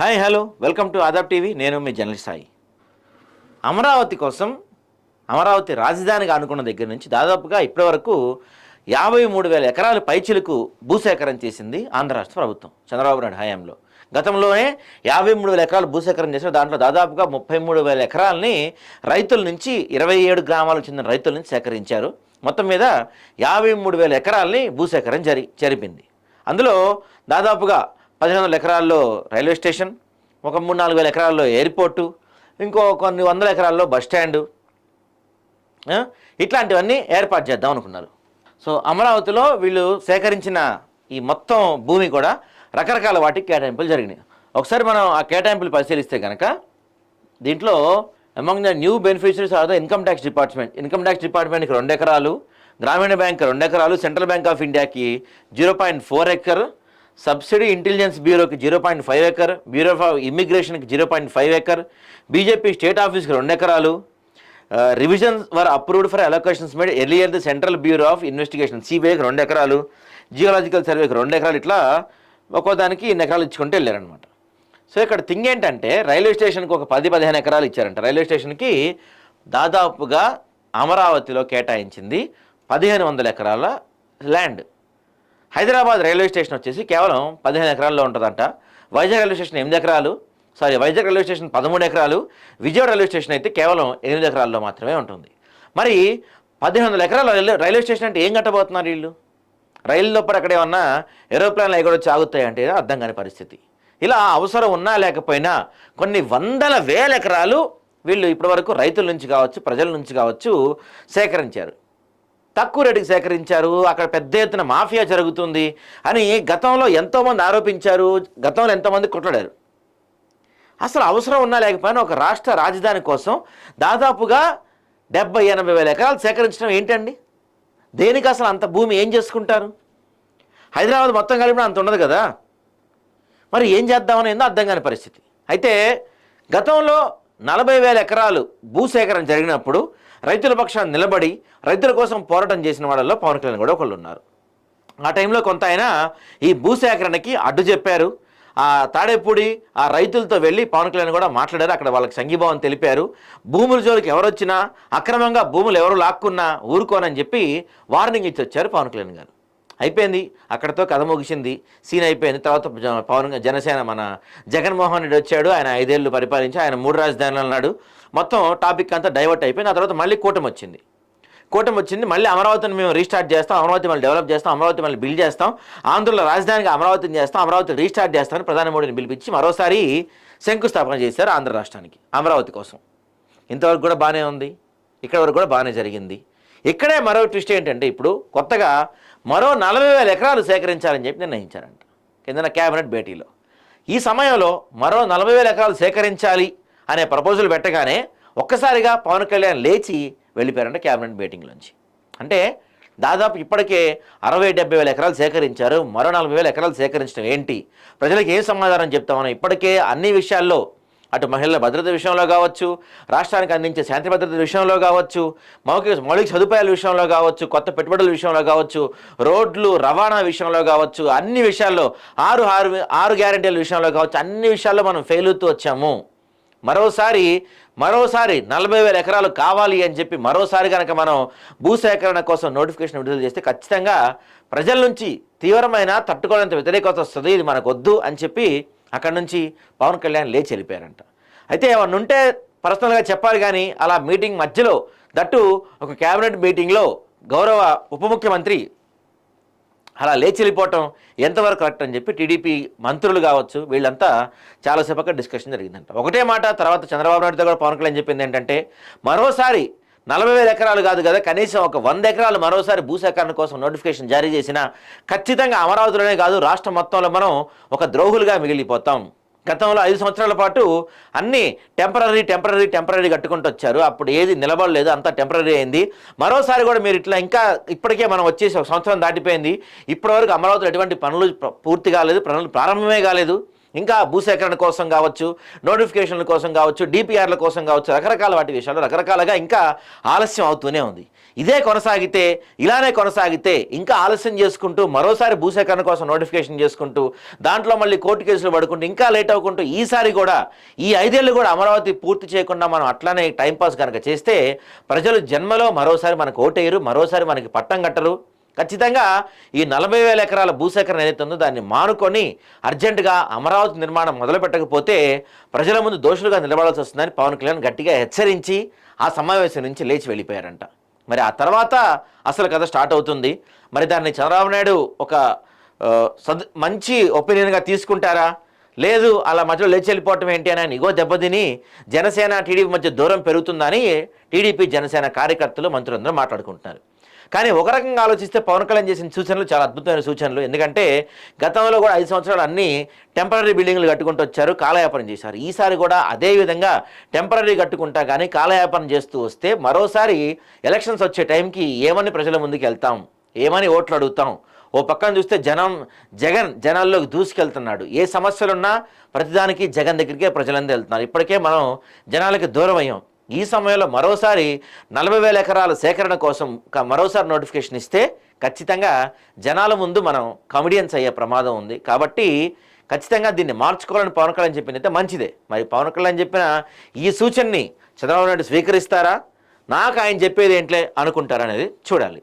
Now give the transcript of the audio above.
Hi hello. Welcome to Aadab TV. నేను మీ journalist Sai. Amaravati కోసం అమరావతి రాజధానిగా అనుకున్న దగ్గర నుంచి దాదాపుగా ఇప్పటివరకు యాభై మూడు వేల ఎకరాల పైచులకు భూసేకరణ చేసింది ఆంధ్ర రాష్ట్ర ప్రభుత్వం. చంద్రబాబు నాయుడు హయాంలో. గతంలోనే యాభై మూడు వేల ఎకరాలు భూసేకరణ చేసిన దాంట్లో దాదాపుగా ముప్పై మూడు వేల ఎకరాలని రైతుల నుంచి ఇరవై ఏడు గ్రామాలకు చెందిన రైతుల నుంచి సేకరించారు. మొత్తం మీద యాభై మూడు వేల ఎకరాలని భూసేకరణ జరి జరిపింది. అందులో దాదాపుగా పదిహేను వందల ఎకరాల్లో రైల్వే స్టేషన్ ఒక మూడు నాలుగు వేల ఎకరాల్లో ఎయిర్పోర్టు ఇంకో కొన్ని వందల ఎకరాల్లో బస్ స్టాండు ఇట్లాంటివన్నీ ఏర్పాటు చేద్దాం అనుకున్నారు. సో అమరావతిలో వీళ్ళు సేకరించిన ఈ మొత్తం భూమి కూడా రకరకాల వాటికి కేటాయింపులు జరిగినాయి. ఒకసారి మనం ఆ కేటాయింపులు పరిశీలిస్తే కనుక దీంట్లో among the new beneficiaries are the income tax department income tax డిపార్ట్మెంట్కి రెండు ఎకరాలు గ్రామీణ బ్యాంక్ రెండు ఎకరాలు సెంట్రల్ బ్యాంక్ ఆఫ్ ఇండియాకి zero point four acre subsidy intelligence బ్యూరోకి zero point five acre bureau of ఇమిగ్రేషన్కి zero point five acre BJP state ఆఫీస్కి రెండు ఎకరాలు revisions were approved for allocations made earlier the central bureau of investigation సిబిఐకి రెండు ఎకరాలు geological సర్వేకి రెండు ఎకరాలు ఇట్లా ఒక్కో దానికి ఇన్ని ఎకరాలు ఇచ్చుకుంటూ వెళ్ళారనమాట సో ఇక్కడ థింగ్ ఏంటంటే రైల్వే స్టేషన్కి ఒక పది పదిహేను ఎకరాలు ఇచ్చారంట. రైల్వే స్టేషన్కి దాదాపుగా అమరావతిలో కేటాయించింది పదిహేను వందల ఎకరాల ల్యాండ్. హైదరాబాద్ రైల్వే స్టేషన్ వచ్చేసి కేవలం పదిహేను ఎకరాల్లో ఉంటుందంట. వైజాగ్ రైల్వే స్టేషన్ ఎనిమిది ఎకరాలు. సారీ వైజాగ్ రైల్వే స్టేషన్ పదమూడు ఎకరాలు. విజయవాడ రైల్వే స్టేషన్ అయితే కేవలం ఎనిమిది ఎకరాల్లో మాత్రమే ఉంటుంది. మరి పదిహేను వందల ఎకరాల రైల్వే స్టేషన్ అంటే ఏం కట్టబోతున్నారు వీళ్ళు? రైలు లోపల అక్కడ ఏమన్నా ఏరోప్లేన్లు ఎగడొచ్చి చాగుతాయంటే అర్థం కాని పరిస్థితి. ఇలా అవసరం ఉన్నా లేకపోయినా కొన్ని వందల వేల ఎకరాలు వీళ్ళు ఇప్పటివరకు రైతుల నుంచి కావచ్చు ప్రజల నుంచి కావచ్చు సేకరించారు. తక్కువ రేటుకి సేకరించారు అక్కడ పెద్ద ఎత్తున మాఫియా జరుగుతుంది అని గతంలో ఎంతోమంది ఆరోపించారు గతంలో ఎంతోమంది కొట్లాడారు. అసలు అవసరం ఉన్నా లేకపోయినా ఒక రాష్ట్ర రాజధాని కోసం దాదాపుగా డెబ్బై ఎనభై వేల ఎకరాలు సేకరించడం ఏంటండి? దేనికి అసలు అంత భూమి ఏం చేసుకుంటారు? హైదరాబాద్ మొత్తం కలిపిన అంత ఉండదు కదా? మరి ఏం చేద్దామని ఏందో అర్థం కాని పరిస్థితి. అయితే గతంలో నలభై వేల ఎకరాలు భూసేకరణ జరిగినప్పుడు రైతుల పక్షాన్ని నిలబడి రైతుల కోసం పోరాటం చేసిన వాళ్ళలో పవన్ కళ్యాణ్ కూడా ఒకళ్ళు ఉన్నారు ఆ టైంలో కొంత ఆయన ఈ భూసేకరణకి అడ్డు చెప్పారు. ఆ తాడేపూడి ఆ రైతులతో వెళ్ళి పవన్ కళ్యాణ్ కూడా మాట్లాడారు. అక్కడ వాళ్ళకి సంఘీభావం తెలిపారు. భూముల జోలికి ఎవరొచ్చినా అక్రమంగా భూములు ఎవరు లాక్కున్నా ఊరుకోనని చెప్పి వార్నింగ్ ఇచ్చి వచ్చారు పవన్ కళ్యాణ్ గారు. అయిపోయింది. అక్కడతో కథ ముగిసింది. సీన్ అయిపోయింది. తర్వాత పవన్ జనసేన మన జగన్మోహన్ రెడ్డి వచ్చాడు. ఆయన ఐదేళ్ళు పరిపాలించి ఆయన మూడు రాజధానులు అన్నాడు. మొత్తం టాపిక్ అంతా డైవర్ట్ అయిపోయింది. ఆ తర్వాత మళ్ళీ కూటమి వచ్చింది. కూటమి వచ్చింది. మళ్ళీ అమరావతిని మేము రీస్టార్ట్ చేస్తాం. అమరావతి మళ్ళీ డెవలప్ చేస్తాం. అమరావతి మళ్ళీ బిల్డ్ చేస్తాం. ఆంధ్రలో రాజధానిగా అమరావతిని చేస్తాం. అమరావతి రీస్టార్ట్ చేస్తామని ప్రధాని మోడీని పిలిపించి మరోసారి శంకుస్థాపన చేశారు ఆంధ్ర రాష్ట్రానికి అమరావతి కోసం. ఇంతవరకు కూడా బాగానే ఉంది. ఇక్కడ వరకు కూడా బాగానే జరిగింది. ఇక్కడే మరో ట్విస్ట్ ఏంటంటే ఇప్పుడు కొత్తగా మరో నలభై వేల ఎకరాలు సేకరించాలని చెప్పి నిర్ణయించారంట. కిందన క్యాబినెట్ భేటీలో. ఈ సమయంలో మరో నలభై వేల ఎకరాలు సేకరించాలి అనే ప్రపోజల్ పెట్టగానే ఒక్కసారిగా పవన్ కళ్యాణ్ లేచి వెళ్ళిపోయారంట క్యాబినెట్ మీటింగ్లోంచి అంటే దాదాపు ఇప్పటికే అరవై డెబ్బై వేల ఎకరాలు సేకరించారు. మరో నలభై వేల ఎకరాలు సేకరించడం ఏంటి? ప్రజలకు ఏం సమాధానం చెప్తామని ఇప్పటికే అన్ని విషయాల్లో అటు మహిళల భద్రత విషయంలో కావచ్చు రాష్ట్రానికి అందించే శాంతి భద్రత విషయంలో కావచ్చు మౌలిక మౌలిక సదుపాయాల విషయంలో కావచ్చు కొత్త పెట్టుబడుల విషయంలో కావచ్చు రోడ్లు రవాణా విషయంలో కావచ్చు అన్ని విషయాల్లో ఆరు ఆరు ఆరు గ్యారెంటీల విషయంలో కావచ్చు అన్ని విషయాల్లో మనం ఫెయిల్ అవుతూ వచ్చాము. మరోసారి మరోసారి నలభై వేల ఎకరాలు కావాలి అని చెప్పి మరోసారి కనుక మనం భూసేకరణ కోసం నోటిఫికేషన్ విడుదల చేస్తే ఖచ్చితంగా ప్రజల నుంచి తీవ్రమైన తట్టుకోలేంత వ్యతిరేకత వస్తుంది ఇది మనకు వద్దు అని చెప్పి అక్కడి నుంచి పవన్ కళ్యాణ్ లేచి వెళ్ళిపోయారంట. అయితే ఏమన్నా ఉంటే పర్సనల్గా చెప్పాలి కానీ అలా మీటింగ్ మధ్యలో దట్టు ఒక క్యాబినెట్ మీటింగ్లో గౌరవ ఉప ముఖ్యమంత్రి అలా లేచి వెళ్ళిపోవటం ఎంతవరకు కరెక్ట్ అని చెప్పి టీడీపీ మంత్రులు కావచ్చు వీళ్ళంతా చాలాసేపక్క డిస్కషన్ జరిగిందంట. ఒకటే మాట తర్వాత చంద్రబాబు నాయుడుతో కూడా పవన్ కళ్యాణ్ చెప్పింది ఏంటంటే మరోసారి నలభై వేల ఎకరాలు కాదు కదా కనీసం ఒక వంద ఎకరాలు మరోసారి భూసేకరణ కోసం నోటిఫికేషన్ జారీ చేసినా ఖచ్చితంగా అమరావతిలోనే కాదు రాష్ట్రం మొత్తంలో మనం ఒక ద్రోహులుగా మిగిలిపోతాం. గతంలో ఐదు సంవత్సరాల పాటు అన్నీ టెంపరీ టెంపరీ టెంపరీ కట్టుకుంటూ వచ్చారు. అప్పుడు ఏది నిలబడలేదు అంతా టెంపరీ అయింది. మరోసారి కూడా మీరు ఇట్లా ఇంకా ఇప్పటికే మనం వచ్చేసి ఒక సంవత్సరం దాటిపోయింది. ఇప్పటివరకు అమరావతిలో ఎటువంటి పనులు పూర్తి కాలేదు పనులు ప్రారంభమే కాలేదు. ఇంకా భూసేకరణ కోసం కావచ్చు నోటిఫికేషన్ల కోసం కావచ్చు డిపిఆర్ల కోసం కావచ్చు రకరకాల వాటి విషయాలు రకరకాలుగా ఇంకా ఆలస్యం అవుతూనే ఉంది. ఇదే కొనసాగితే ఇలానే కొనసాగితే ఇంకా ఆలస్యం చేసుకుంటూ మరోసారి భూసేకరణ కోసం నోటిఫికేషన్ చేసుకుంటూ దాంట్లో మళ్ళీ కోర్టు కేసులు పడుకుంటూ ఇంకా లేట్ అవ్వకుంటూ ఈసారి కూడా ఈ ఐదేళ్ళు కూడా అమరావతి పూర్తి చేయకుండా మనం అట్లానే టైంపాస్ కనుక చేస్తే ప్రజలు జన్మలో మరోసారి మనకు ఓటేయరు మరోసారి మనకి పట్టం కట్టరు. ఖచ్చితంగా ఈ నలభై వేల ఎకరాల భూసేకరణ ఏదైతే ఉందో దాన్ని మానుకొని అర్జెంటుగా అమరావతి నిర్మాణం మొదలుపెట్టకపోతే ప్రజల ముందు దోషులుగా నిలబడాల్సి వస్తుందని పవన్ కళ్యాణ్ గట్టిగా హెచ్చరించి ఆ సమావేశం నుంచి లేచి వెళ్ళిపోయారంట. మరి ఆ తర్వాత అసలు కథ స్టార్ట్ అవుతుంది. మరి దాన్ని చంద్రబాబు నాయుడు ఒక సద్ మంచి ఒపీనియన్గా తీసుకుంటారా? లేదు అలా మధ్యలో లేచి వెళ్ళిపోవటం ఏంటి అని ఇగో దెబ్బతిని జనసేన టీడీపీ మధ్య దూరం పెరుగుతుందని టీడీపీ జనసేన కార్యకర్తలు మంత్రులందరూ మాట్లాడుకుంటున్నారు. కానీ ఒక రకంగా ఆలోచిస్తే పవన్ కళ్యాణ్ చేసిన సూచనలు చాలా అద్భుతమైన సూచనలు. ఎందుకంటే గతంలో కూడా ఐదు సంవత్సరాలు అన్ని టెంపరీ బిల్డింగ్లు కట్టుకుంటూ వచ్చారు కాలయాపన చేశారు. ఈసారి కూడా అదే విధంగా టెంపరీ కట్టుకుంటా కానీ కాలయాపన చేస్తూ వస్తే మరోసారి ఎలక్షన్స్ వచ్చే టైంకి ఏమని ప్రజల ముందుకు వెళ్తాం? ఏమని ఓట్లు అడుగుతాం? ఓ పక్కన చూస్తే జనం జగన్ జనాల్లోకి దూసుకెళ్తున్నాడు. ఏ సమస్యలున్నా ప్రతిదానికి జగన్ దగ్గరికే ప్రజలందరూ వెళ్తున్నారు. ఇప్పటికే మనం జనాలకి దూరం అయ్యాం ఈ సమయంలో మరోసారి నలభై వేల ఎకరాల సేకరణ కోసం మరోసారి నోటిఫికేషన్ ఇస్తే ఖచ్చితంగా జనాల ముందు మనం కమిడియన్స్ అయ్యే ప్రమాదం ఉంది. కాబట్టి ఖచ్చితంగా దీన్ని మార్చుకోవాలని పవన్ కళ్యాణ్ చెప్పిందైతే మంచిదే. మరి పవన్ కళ్యాణ్ చెప్పిన ఈ సూచనని చంద్రబాబు నాయుడు స్వీకరిస్తారా? నాకు ఆయన చెప్పేది ఏంట్లే అనుకుంటారనేది చూడాలి.